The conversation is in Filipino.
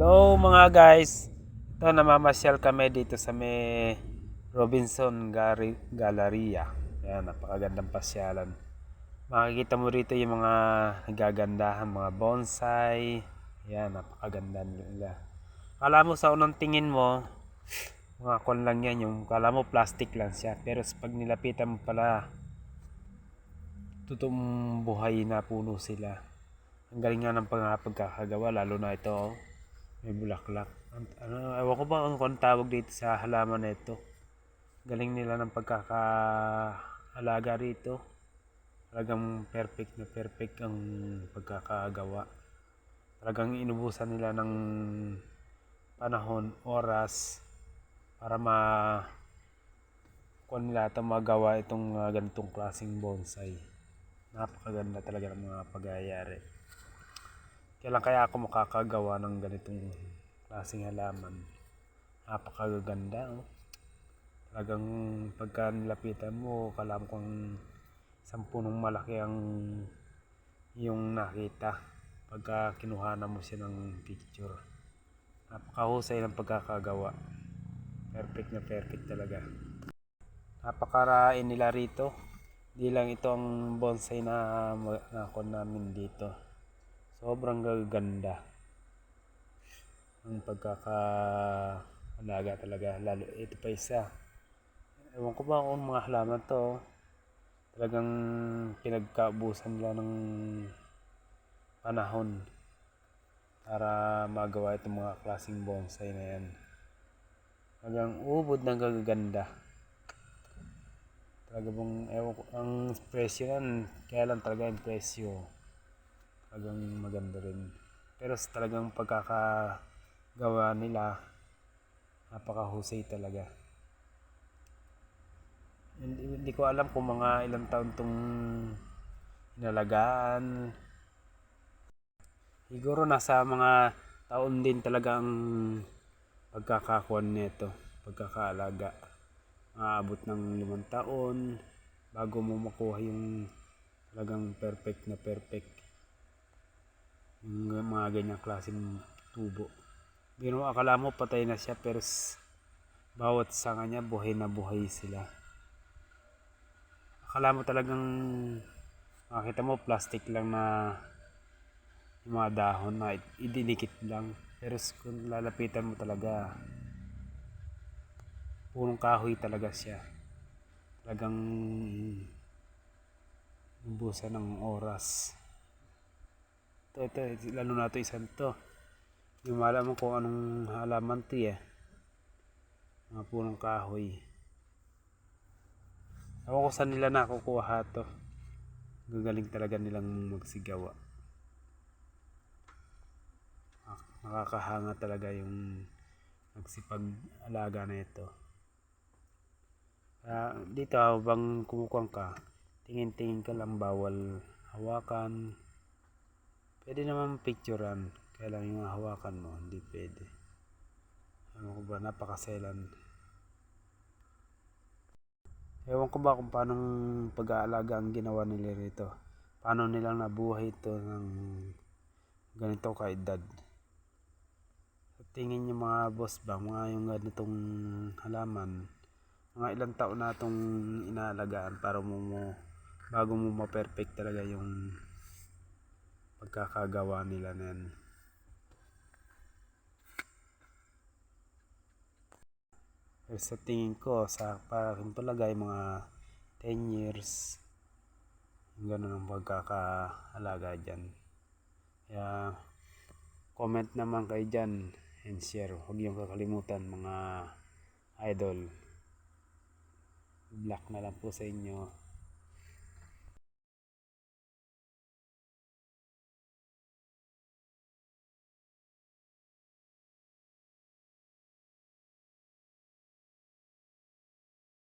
Hello mga guys. Ito namamasyal kami dito sa may Robinson Gari- Galleria. Yan, napakagandang pasyalan. Makikita mo rito yung mga nagagandahan, mga bonsai. Yan, napakaganda nila. Kala mo sa unang tingin mo, mga kon lang yan, yung kala mo plastic lang siya. Pero sa pag nilapitan mo pala, totoong buhay na puno sila. Ang galing nga ng pagkakagawa, lalo na ito, oh. May bulaklak. An- Ano, ewan ko ba kung anong tawag dito sa halaman na ito. Galing nila ng pagkakaalaga rito. Talagang perfect na perfect ang pagkakagawa. Talagang inubusan nila ng panahon, oras, para ma kung nila ito magawa itong ah, ganitong klaseng bonsai. Napakaganda talaga ng mga pagyayari. Kailan kaya ako makakagawa ng ganitong klaseng halaman? Napakaganda. Oh. Talagang pagka nilapitan mo, kala mo kung isang punong malaki ang yung nakita pagka kinuhanan mo siya ng picture. Napakahusay ng pagkakagawa. Perfect na perfect talaga. Napakarain nila rito. Di lang ito ang bonsai na nakon namin dito. Sobrang gaganda. Ang pagkakaalaga talaga. Lalo ito pa isa. Ewan ko ba kung mga halaman to. Talagang pinagkaubusan nila ng panahon para magawa itong mga klaseng bonsai na yan. Talagang ubod ng gaganda. Talaga bang, ewan ko, ang presyo yan, kaya lang talaga yung presyo. Talagang maganda rin. Pero talagang pagkakagawa nila, napakahusay talaga. Hindi, hindi ko alam kung mga ilang taon tong inalagaan. Siguro nasa mga taon din talagang pagkakakuan nito, pagkakaalaga. Maabot ng limang taon bago mo makuha yung talagang perfect na perfect. Mga ganyang klaseng tubo. Pero akala mo patay na siya pero bawat sanga niya buhay na buhay sila. Akala mo talagang makita mo plastic lang na yung mga dahon na idinikit lang. Pero kung lalapitan mo talaga, punong kahoy talaga siya. Talagang ubusan ng oras. Ito, ito, lalo na ito isang to. Hindi mo alam kung anong halaman to eh. Mga punong kahoy. Ewan ko saan nila nakukuha to. Gagaling talaga nilang magsigawa. Nak- Nakakahanga talaga yung nagsipag-alaga na ito. Kaya dito habang kumukuha ka, tingin-tingin ka lang bawal hawakan. Pwede naman picturean. Kaya lang yung hawakan mo, hindi pwede. Ano ko ba, napakaselan. Ewan ko ba kung paano pag-aalaga ang ginawa nila rito. Paano nilang nabuhay ito ng ganito kaedad. Sa tingin niyo mga boss ba, mga yung ganitong halaman, mga ilang taon na itong inaalagaan para mo, mo bago mo ma-perfect talaga yung pagkakagawa nila na yan. Pero sa tingin ko, sa para aking palagay, mga 10 years, ganun ang pagkakaalaga dyan. Kaya, comment naman kayo dyan and share. Huwag niyong kakalimutan mga idol. Black na lang po sa inyo.